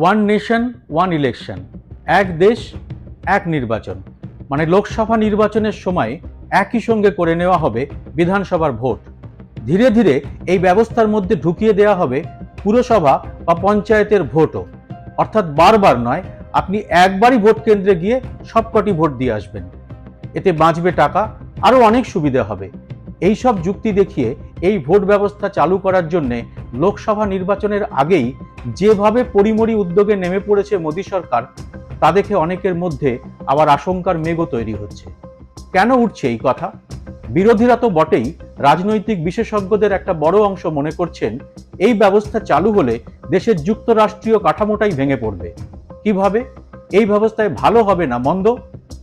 One nation one election এক দেশ, এক নির্বাচন। মানে লোকসভা নির্বাচনের সময় একই সঙ্গে করে নেওয়া হবে বিধানসভার ভোট। ধীরে ধীরে এই ব্যবস্থার মধ্যে ঢুকিয়ে দেওয়া হবে পুরসভা বা পঞ্চায়েতের ভোটও। অর্থাৎ বারবার নয়, আপনি একবারই ভোট কেন্দ্রে গিয়ে সবকটি ভোট দিয়ে আসবেন। এতে বাঁচবে টাকা, আরও অনেক সুবিধা হবে। এই সব যুক্তি দেখিয়ে এই ভোট ব্যবস্থা চালু করার জন্যে লোকসভা নির্বাচনের আগেই যেভাবে পরিমরি উদ্যোগে নেমে পড়েছে মোদী সরকার, তা দেখে অনেকের মধ্যে আবার আশঙ্কার মেঘও তৈরি হচ্ছে। কেন উঠছে এই কথা? বিরোধীরা তো বটেই রাজনৈতিক বিশেষজ্ঞদের একটা বড় অংশ মনে করছেন, এই ব্যবস্থা চালু হলে দেশের যুক্তরাষ্ট্রীয় কাঠামোটাই ভেঙে পড়বে। কীভাবে? এই ব্যবস্থায় ভালো হবে না মন্দ?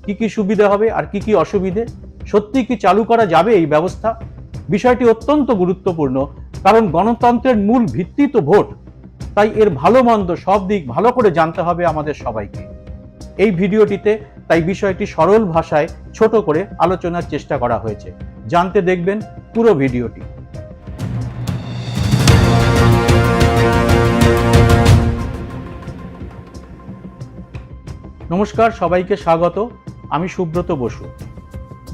কি কি সুবিধা হবে আর কি কি অসুবিধে? সত্যি কি চালু করা যাবে এই ব্যবস্থা? বিষয়টি অত্যন্ত গুরুত্বপূর্ণ, কারণ গণতন্ত্রের মূল ভিত্তি তো ভোট। তাই এর ভালো মন্দ সব দিক ভালো করে জানতে হবে আমাদের সবাইকে। এই ভিডিওটিতে তাই বিষয়টি সরল ভাষায় ছোট করে আলোচনার চেষ্টা করা হয়েছে। জানতে দেখবেন পুরো ভিডিওটি। নমস্কার, সবাইকে স্বাগত। আমি সুব্রত বসু।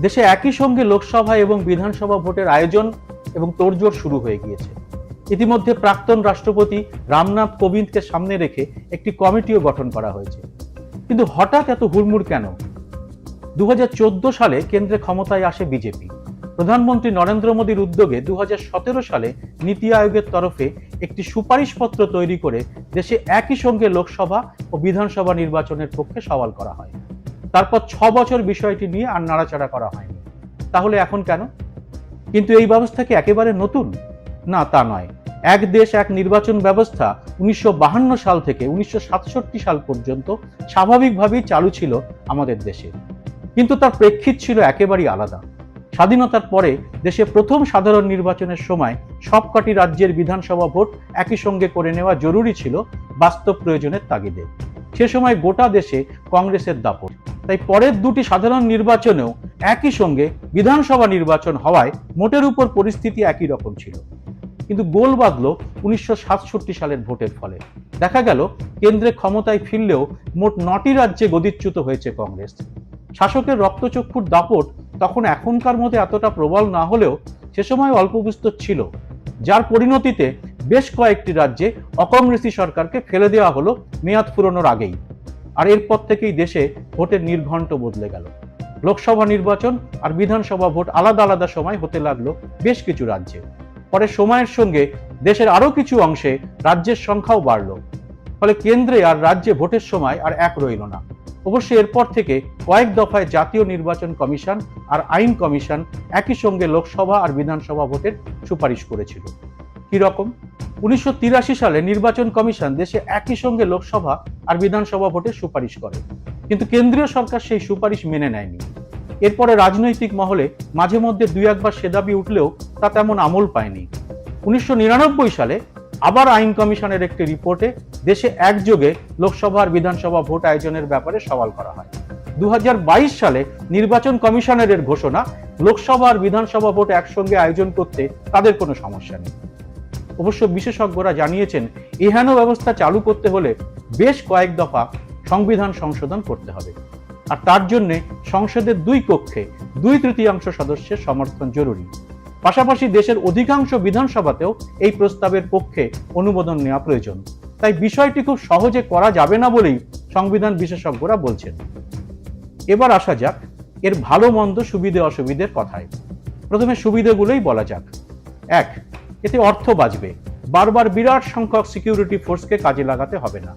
দেশে একই সঙ্গে লোকসভা এবং বিধানসভা ভোটের আয়োজন এবং তোড়জোড় শুরু হয়ে গিয়েছে। ইতিমধ্যে প্রাক্তন রাষ্ট্রপতি রামনাথ কোবিন্দকে সামনে রেখে একটি কমিটিও গঠন করা হয়েছে। কিন্তু হঠাৎ এত হুড়মুড় কেন? দু হাজার চোদ্দ সালে কেন্দ্রে ক্ষমতায় আসে বিজেপি। প্রধানমন্ত্রী নরেন্দ্র মোদীর উদ্যোগে দু হাজার সতেরো সালে নীতি আয়োগের তরফে একটি সুপারিশপত্র তৈরি করে দেশে একই সঙ্গে লোকসভা ও বিধানসভা নির্বাচনের পক্ষে সওয়াল করা হয়। তারপর ছ বছর বিষয়টি নিয়ে আর নাড়াচাড়া করা হয়নি। তাহলে এখন কেন? কিন্তু এই ব্যবস্থা কি একেবারে নতুন? না, তা নয়। এক দেশ, এক নির্বাচন ব্যবস্থা উনিশশো সাল থেকে উনিশশো সাতষট্টি সাল পর্যন্ত স্বাভাবিকভাবেই চালু ছিল আমাদের দেশে। কিন্তু তার প্রেক্ষিত ছিল একেবারেই আলাদা। স্বাধীনতার পরে দেশে প্রথম সাধারণ নির্বাচনের সময় সবকটি রাজ্যের বিধানসভা ভোট একই সঙ্গে করে নেওয়া জরুরি ছিল বাস্তব প্রয়োজনের তাগিদে। সে সময় গোটা দেশে কংগ্রেসের দাপট। তাই পরের দুটি সাধারণ নির্বাচনেও একই সঙ্গে বিধানসভা নির্বাচন হওয়ায় মোটের উপর পরিস্থিতি একই রকম ছিল। কিন্তু গোল বাঁধল উনিশশো সালের ভোটের ফলে। দেখা গেল, কেন্দ্রে ক্ষমতায় ফিরলেও মোট নটি রাজ্যে গদিচ্যুত হয়েছে কংগ্রেস। শাসকের রক্তচক্ষুর দাপট তখন এখনকার মতো এতটা প্রবল না হলেও সে সময় অল্প ছিল। যার পরিণতিতে বেশ কয়েকটি রাজ্যে অকংগ্রেসী সরকারকে ফেলে দেওয়া হলো মেয়াদ ফুরনোর আগেই। আর এরপর থেকেই দেশে ভোটের নির্ঘণ্ট বদলে গেল। লোকসভা নির্বাচন আর বিধানসভা ভোট আলাদা আলাদা সময় হতে লাগল বেশ কিছু রাজ্যে। পরে সময়ের সঙ্গে দেশের আরও কিছু অংশে রাজ্যের সংখ্যাও বাড়ল। ফলে কেন্দ্রে আর রাজ্যে ভোটের সময় আর এক রইল না। অবশ্য এরপর থেকে কয়েক দফায় জাতীয় নির্বাচন কমিশন আর আইন কমিশন একই সঙ্গে লোকসভা আর বিধানসভা ভোটের সুপারিশ করেছিল। কি রকম? উনিশশো সালে নির্বাচন কমিশন দেশে একই সঙ্গে লোকসভা আর বিধানসভা ভোটের সুপারিশ করে। কিন্তু কেন্দ্রীয় সরকার সেই সুপারিশ মেনে নেয়নি। এরপরে রাজনৈতিক মহলে মাঝে মধ্যে দুই একবার সে দাবি উঠলেও তা তেমন আমল পায়নি। উনিশশো নিরানব্বই সালে আবার আইন কমিশনের একটি রিপোর্টে দেশে একযোগে লোকসভা আর বিধানসভা ভোট আয়োজনের ব্যাপারে সওয়াল করা হয়। দু হাজার বাইশ সালে নির্বাচন কমিশনারের ঘোষণা লোকসভা আর বিধানসভা ভোট একসঙ্গে আয়োজন করতে তাদের কোনো সমস্যা নেই। অবশ্য বিশেষজ্ঞরা জানিয়েছেন, এহেন ব্যবস্থা চালু করতে হলে বেশ কয়েক দফা সংবিধান সংশোধন করতে হবে। আর তার জন্য সংসদের দুই কক্ষে দুই তৃতীয়াংশ সদস্যের সমর্থন জরুরি। পাশাপাশি দেশের অধিকাংশ বিধানসভাতেও এই প্রস্তাবের পক্ষে অনুমোদন নেওয়া প্রয়োজন। তাই বিষয়টি খুব সহজে করা যাবে না বলেই সংবিধান বিশেষজ্ঞরা বলছেন। এবার আসা যাক এর ভালো মন্দ সুবিধে অসুবিধের কথায়। প্রথমে সুবিধেগুলোই বলা যাক। এক, এতে অর্থ বাঁচবে। বারবার বিরাট সংখ্যক সিকিউরিটি ফোর্সকে কাজে লাগাতে হবে না।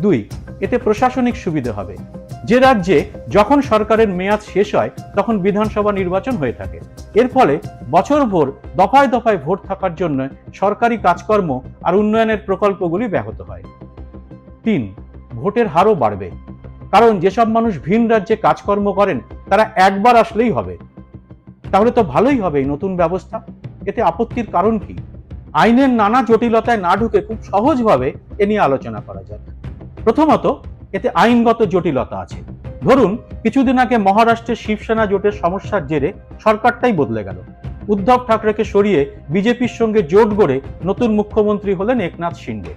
দুই, এতে প্রশাসনিক সুবিধে হবে। যে রাজ্যে যখন সরকারের মেয়াদ শেষ হয়, তখন বিধানসভা নির্বাচন হয়ে থাকে। এর ফলে বছরভর দফায় দফায় ভোট থাকার জন্য সরকারি কাজকর্ম আর উন্নয়নের প্রকল্পগুলি ব্যাহত হয়। তিন, ভোটের হারও বাড়বে। কারণ যেসব মানুষ ভিন রাজ্যে কাজকর্ম করেন, তারা একবার আসলেই হবে। তাহলে তো ভালোই হবে এই নতুন ব্যবস্থা। এতে আপত্তির কারণ কি? আইনের নানা জটিলতায় না ঢুকে খুব সহজভাবে এ নিয়ে আলোচনা করা যাক। প্রথমত এতে আইনগত জটিলতা আছে। ধরুন, কিছুদিন আগে মহারাষ্ট্রের শিবসেনা জোটের সমস্যার জেরে সরকারটাই বদলে গেল। উদ্ধব ঠাকরেকে সরিয়ে বিজেপির সঙ্গে জোট গড়ে নতুন মুখ্যমন্ত্রী হলেন একনাথ শিন্ডে।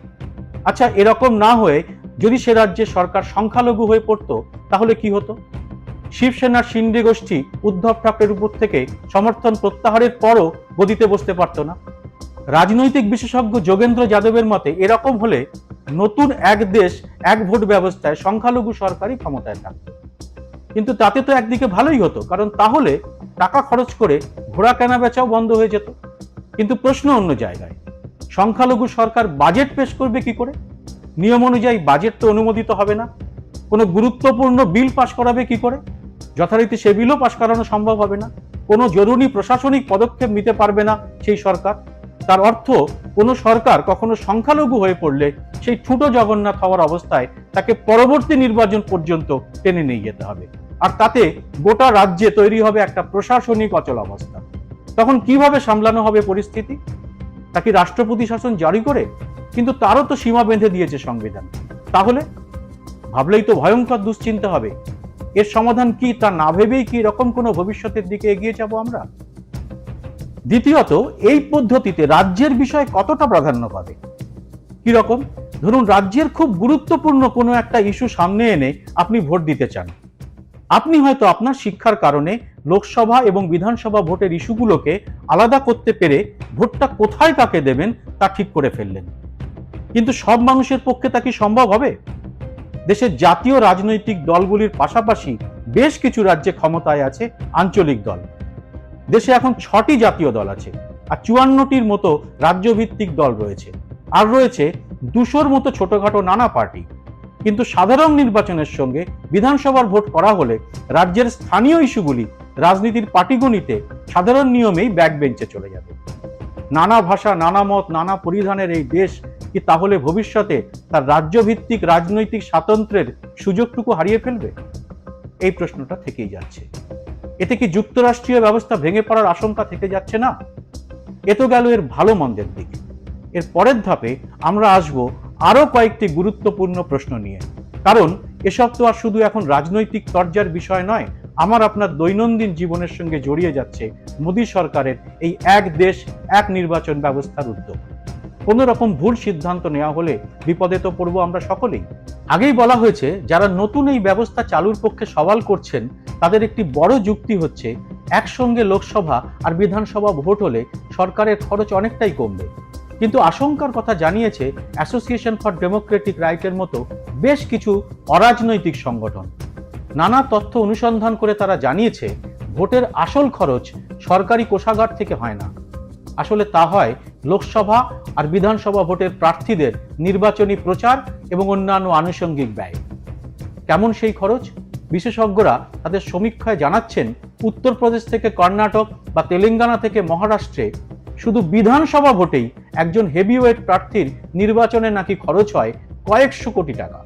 আচ্ছা এরকম না হয়ে যদি সে রাজ্যে সরকার সংখ্যালঘু হয়ে পড়তো, তাহলে কি হতো? শিবসেনার শিন্ডে গোষ্ঠী উদ্ধব ঠাকরের উপর থেকে সমর্থন প্রত্যাহারের পরও গদিতে বসতে পারত না। রাজনৈতিক বিশেষজ্ঞ যোগেন্দ্র যাদবের মতে এরকম হলে নতুন এক দেশ, এক ভোট ব্যবস্থায় সংখ্যালঘু সরকারই ক্ষমতায় থাকত কিন্তু তাতে তো একদিকে ভালোই হতো, কারণ তাহলে টাকা খরচ করে ঘোড়া কেনা বেচাও বন্ধ হয়ে যেত। কিন্তু প্রশ্ন অন্য জায়গায়, সংখ্যালঘু সরকার বাজেট পেশ করবে কি করে? নিয়ম অনুযায়ী বাজেট তো অনুমোদিত হবে না। কোনো গুরুত্বপূর্ণ বিল পাশ করাবে কি করে? যথারীতি সে বিলও পাশ করানো সম্ভব হবে না। কোনো জরুরি প্রশাসনিক পদক্ষেপ নিতে পারবে না সেই সরকার। তার অর্থ, কোনো সরকার কখনো সংখ্যালঘু হয়ে পড়লে সেই ঠুটো জগন্নাথ হওয়ার অবস্থায় তাকে পরবর্তী নির্বাচন পর্যন্ত টেনে নিয়ে যেতে হবে। আর তাতে গোটা রাজ্যে তৈরি হবে একটা প্রশাসনিক অচল অবস্থা। তখন কীভাবে সামলানো হবে পরিস্থিতি? তা কি রাষ্ট্রপতি শাসন জারি করে? কিন্তু তারও তো সীমা বেঁধে দিয়েছে সংবিধান। তাহলে? ভাবলেই তো ভয়ঙ্কর দুশ্চিন্তা হবে। এর সমাধান কি তা না ভেবেই কি এরকম কোনো ভবিষ্যতের দিকে এগিয়ে যাব আমরা? দ্বিতীয়ত, এই পদ্ধতিতে রাজ্যের বিষয় কতটা প্রাধান্য পাবে? কি রকম ধরুন, রাজ্যের খুব গুরুত্বপূর্ণ কোনো একটা ইস্যু সামনে এনে আপনি ভোট দিতে চান। আপনি হয়তো আপনার শিক্ষার কারণে লোকসভা এবং বিধানসভা ভোটের ইস্যুগুলোকে আলাদা করতে পেরে ভোটটা কোথায় কাকে দেবেন তা ঠিক করে ফেললেন। কিন্তু সব মানুষের পক্ষে তা কি সম্ভব হবে? দেশের জাতীয় রাজনৈতিক দলগুলির পাশাপাশি বেশ কিছু রাজ্যে ক্ষমতায় আছে আঞ্চলিক দল। দেশে এখন ছটি জাতীয় দল আছে আর চুয়ান্নটির মতো রাজ্যভিত্তিক দল রয়েছে। আর রয়েছে দুশোর মতো ছোটখাটো নানা পার্টি। কিন্তু সাধারণ নির্বাচনের সঙ্গে বিধানসভার ভোট করা হলে রাজ্যের স্থানীয় ইস্যুগুলি রাজনীতির পাটিগণিতে সাধারণ নিয়মেই ব্যাক বেঞ্চে চলে যাবে। নানা ভাষা, নানা মত, নানা পরিধানের এই দেশ কি তাহলে ভবিষ্যতে তার রাজ্যভিত্তিক রাজনৈতিক স্বাতন্ত্র্যের সুযোগটুকু হারিয়ে ফেলবে? এই প্রশ্নটা থেকেই যাচ্ছে। এতে কি যুক্তরাষ্ট্রীয় ব্যবস্থা ভেঙে পড়ার আশঙ্কা থেকে যাচ্ছে না? এ তো গেল এর ভালো মন্দের দিকে। এর পরের ধাপে আমরা আসব আরও কয়েকটি গুরুত্বপূর্ণ প্রশ্ন নিয়ে। কারণ এসব তো আর শুধু এখন রাজনৈতিক তর্জার বিষয় নয়, আমার আপনার দৈনন্দিন জীবনের সঙ্গে জড়িয়ে যাচ্ছে মোদী সরকারের এই এক দেশ, এক নির্বাচন ব্যবস্থার উদ্যোগ। কোনো রকম ভুল সিদ্ধান্ত নেওয়া হলে বিপদে তো পড়ব আমরা সকলেই। আগেই বলা হয়েছে, যারা নতুন এই ব্যবস্থা চালুর পক্ষে সওয়াল করছেন, তাদের একটি বড় যুক্তি হচ্ছে, একসঙ্গে লোকসভা আর বিধানসভা ভোট হলে সরকারের খরচ অনেকটাই কমবে। কিন্তু আশঙ্কার কথা জানিয়েছে অ্যাসোসিয়েশন ফর ডেমোক্রেটিক রাইটের মতো বেশ কিছু অরাজনৈতিক সংগঠন। নানা তথ্য অনুসন্ধান করে তারা জানিয়েছে, ভোটের আসল খরচ সরকারি কোষাগার থেকে হয় না। আসলে তা হয় লোকসভা আর বিধানসভা ভোটের প্রার্থীদের নির্বাচনী প্রচার এবং অন্যান্য আনুষঙ্গিক ব্যয়। কেমন সেই খরচ? বিশেষজ্ঞরা তাদের সমীক্ষায় জানাচ্ছেন, উত্তরপ্রদেশ থেকে কর্ণাটক বা তেলেঙ্গানা থেকে মহারাষ্ট্রে শুধু বিধানসভা ভোটেই একজন হেভিওয়েট প্রার্থীর নির্বাচনে নাকি খরচ হয় কয়েকশো কোটি টাকা।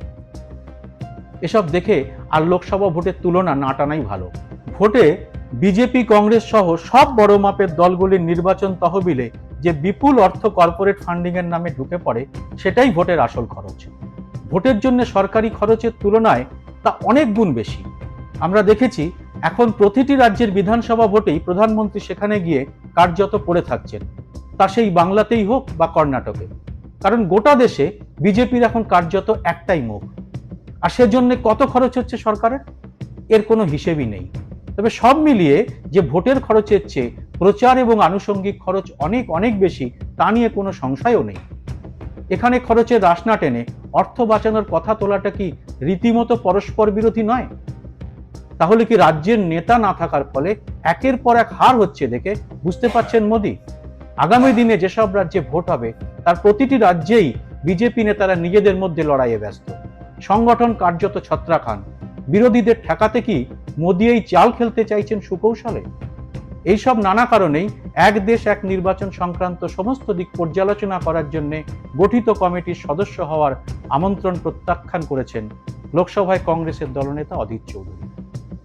এসব দেখে আর লোকসভা ভোটের তুলনা না টানাই ভালো। ভোটে বিজেপি, কংগ্রেস সহ সব বড় মাপের দলগুলির নির্বাচন তহবিলে যে বিপুল অর্থ কর্পোরেট ফান্ডিং এর নামে ঢুকে পড়ে, সেটাই ভোটের আসল খরচ। ভোটের জন্য সরকারি খরচের তুলনায় তা অনেক গুণ বেশি। আমরা দেখেছি, এখন প্রতিটি রাজ্যের বিধানসভা ভোটেই প্রধানমন্ত্রী সেখানে গিয়ে কার্যত পড়ে থাকছেন। তা সেই বাংলাতেই হোক বা কর্ণাটকে। কারণ গোটা দেশে বিজেপির এখন কার্যত একটাই মুখ। আর সেজন্য কত খরচ হচ্ছে সরকারের? এর কোনো হিসেবই নেই। তবে সব মিলিয়ে যে ভোটের খরচের চেয়ে প্রচার এবং আনুষঙ্গিক খরচ অনেক অনেক বেশি, তা নিয়ে কোনো সংশয়ও নেই। এখানে খরচের রাশ না টেনে অর্থ বাঁচানোর কথা তোলাটা কি রীতিমতো পরস্পর বিরোধী নয়? তাহলে কি রাজ্যের নেতা না থাকার ফলে একের পর এক হার হচ্ছে দেখে বুঝতে পারছেন মোদী? আগামী দিনে যেসব রাজ্যে ভোট হবে, তার প্রতিটি রাজ্যেই বিজেপি নেতারা নিজেদের মধ্যে লড়াইয়ে ব্যস্ত। সংগঠন কার্যত ছত্রাখান বিরোধীদের ঠেকাতে কি মোদী এই চাল খেলতে চাইছেন সুকৌশলে? এইসব নানা কারণেই এক দেশ এক নির্বাচন সংক্রান্ত সমস্ত দিক পর্যালোচনা করার জন্য গঠিত কমিটির সদস্য হওয়ার আমন্ত্রণ প্রত্যাখ্যান করেছেন লোকসভায় কংগ্রেসের দলনেতা অধীর চৌধুরী।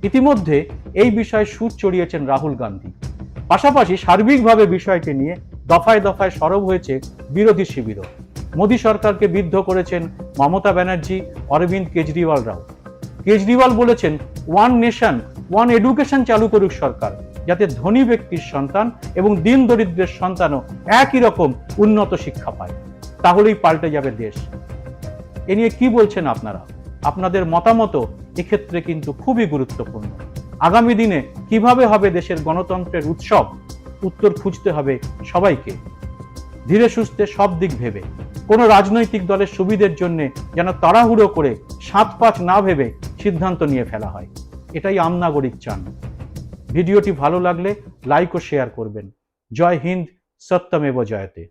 ইতিমধ্যে এই বিষয়ে সুর চড়িয়েছেন রাহুল গান্ধী। পাশাপাশি সার্বিকভাবে বিষয়টি নিয়ে দফায় দফায় সরব হয়েছে বিরোধী শিবিরও। মোদী সরকারকে বিদ্ধ করেছেন মমতা ব্যানার্জি, অরবিন্দ কেজরিওয়ালরাও কেজরিওয়াল বলেছেন ওয়ান নেশন ওয়ান এডুকেশন চালু করুক সরকার, যাতে ধনী ব্যক্তির সন্তান এবং দিন দরিদ্রের সন্তানও একই রকম উন্নত শিক্ষা পায়। তাহলেই পাল্টে যাবে দেশ। এ নিয়ে কি বলছেন আপনারা? আপনাদের মতামত এক্ষেত্রে কিন্তু খুবই গুরুত্বপূর্ণ। আগামী দিনে কীভাবে হবে দেশের গণতন্ত্রের উৎসব? উত্তর খুঁজতে হবে সবাইকে। ধীরে সুস্থে সব দিক ভেবে। কোনো রাজনৈতিক দলের সুবিধের জন্য যেন তাড়াহুড়ো করে সাত পাঁচ না ভেবে সিদ্ধান্ত নিয়ে ফেলা হয়। এটাই আমনাগরিক চান। ভিডিওটি ভালো লাগলে লাইক ও শেয়ার করবেন। জয় হিন্দ, সত্যমেব জয়তে।